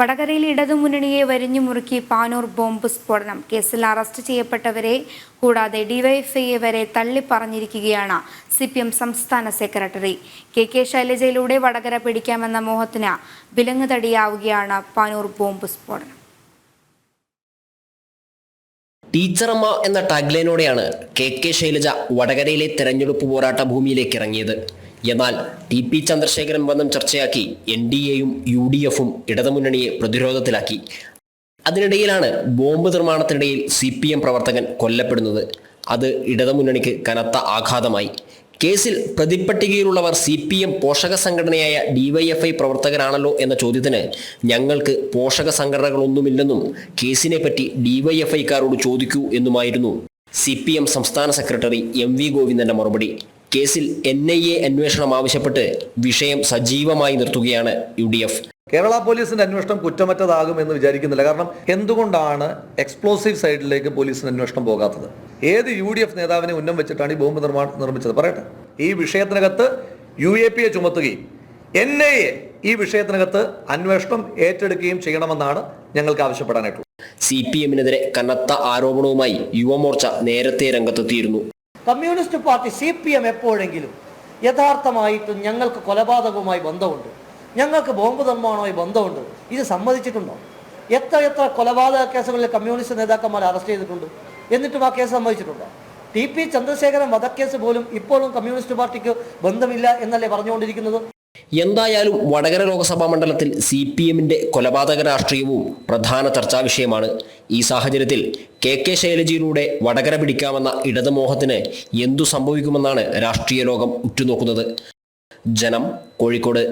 വടകരയിൽ ഇടതുമുന്നണിയെ വരിഞ്ഞു മുറുക്കി പാനൂർ ബോംബ് സ്ഫോടനം. കേസിൽ അറസ്റ്റ് ചെയ്യപ്പെട്ടവരെ കൂടാതെ ഡിവൈഎഫ്ഐയെ വരെ തള്ളിപ്പറഞ്ഞിരിക്കുകയാണ് സി പി എം സംസ്ഥാന സെക്രട്ടറി. കെ കെ ശൈലജയിലൂടെ വടകര പിടിക്കാമെന്ന മോഹത്തിന് വിലങ്ങുതടിയാവുകയാണ് പാനൂർ ബോംബ് സ്ഫോടനം. ടീച്ചറമ്മ എന്ന ടാഗ്ലൈനോടെയാണ് കെ കെ ശൈലജ വടകരയിലെ തെരഞ്ഞെടുപ്പ് പോരാട്ട ഭൂമിയിലേക്ക് ഇറങ്ങിയത്. എന്നാൽ ടി പി ചന്ദ്രശേഖരൻ ബന്ധം ചർച്ചയാക്കി എൻ ഡി എയും യു ഡി എഫും ഇടതുമുന്നണിയെ പ്രതിരോധത്തിലാക്കി. അതിനിടയിലാണ് ബോംബ് നിർമ്മാണത്തിനിടയിൽ സി പി എം പ്രവർത്തകൻ കൊല്ലപ്പെടുന്നത്. അത് ഇടതുമുന്നണിക്ക് കനത്ത ആഘാതമായി. കേസിൽ പ്രതിപ്പട്ടികയിലുള്ളവർ സി പി എം പോഷക സംഘടനയായ ഡിവൈഎഫ്ഐ പ്രവർത്തകരാണല്ലോ എന്ന ചോദ്യത്തിന് ഞങ്ങൾക്ക് പോഷക സംഘടനകളൊന്നുമില്ലെന്നും കേസിനെ പറ്റി ഡിവൈഎഫ്ഐക്കാരോട് ചോദിക്കൂ എന്നുമായിരുന്നു സി പി എം സംസ്ഥാന സെക്രട്ടറി എം വി ഗോവിന്ദന്റെ മറുപടി. കേസിൽ എൻ ഐ എ അന്വേഷണം ആവശ്യപ്പെട്ട് വിഷയം സജീവമായി നിർത്തുകയാണ് യു ഡി എഫ്. കേരള പോലീസിന്റെ അന്വേഷണം കുറ്റമറ്റതാകും എന്ന് വിചാരിക്കുന്നില്ല. കാരണം എന്തുകൊണ്ടാണ് എക്സ്പ്ലോസീവ് സൈഡിലേക്ക് പോലീസിന്റെ അന്വേഷണം പോകാത്തത്? ഏത് യു ഡി എഫ് നേതാവിനെ ഉന്നം വെച്ചിട്ടാണ് ഈ ബോംബ് നിർമ്മാണം നിർമ്മിച്ചത്? പറയട്ടെ. ഈ വിഷയത്തിനകത്ത് യു എ പിയെ ചുമത്തുകയും എൻ ഐ എ ഈ വിഷയത്തിനകത്ത് അന്വേഷണം ഏറ്റെടുക്കുകയും ചെയ്യണമെന്നാണ് ഞങ്ങൾക്ക് ആവശ്യപ്പെടാനായിട്ടുള്ളത്. സി പി എമ്മിനെതിരെ കനത്ത ആരോപണവുമായി യുവമോർച്ച നേരത്തെ രംഗത്തെത്തിയിരുന്നു. Communist party C P M എപ്പോഴെങ്കിലും യഥാർത്ഥമായിട്ടും ഞങ്ങൾക്ക് കൊലപാതകവുമായി ബന്ധമുണ്ട്. ഞങ്ങൾക്ക് ബോംബ് നിർമ്മാണവുമായി ബന്ധമുണ്ട്. ഇത് സമ്മതിച്ചിട്ടുണ്ടോ? എത്ര എത്ര കൊലപാതക കേസുകളിൽ കമ്മ്യൂണിസ്റ്റ് നേതാക്കന്മാരെ അറസ്റ്റ് ചെയ്തിട്ടുണ്ട്? എന്നിട്ടും ആ കേസ് സമ്മതിച്ചിട്ടുണ്ടോ? ടി പി ചന്ദ്രശേഖരൻ വധക്കേസ് പോലും ഇപ്പോഴും കമ്മ്യൂണിസ്റ്റ് പാർട്ടിക്ക് ബന്ധമില്ല എന്നല്ലേ പറഞ്ഞുകൊണ്ടിരിക്കുന്നത്? എന്തായാലും വടകര ലോക്സഭാ മണ്ഡലത്തിൽ സി പി കൊലപാതക രാഷ്ട്രീയവും പ്രധാന ചർച്ചാ വിഷയമാണ് ഈ സാഹചര്യത്തിൽ കെ കെ ശൈലജയിലൂടെ വടകര പിടിക്കാമെന്ന ഇടതുമോഹത്തിന് എന്തു സംഭവിക്കുമെന്നാണ് രാഷ്ട്രീയ ലോകം ഉറ്റുനോക്കുന്നത്. ജനം കോഴിക്കോട്.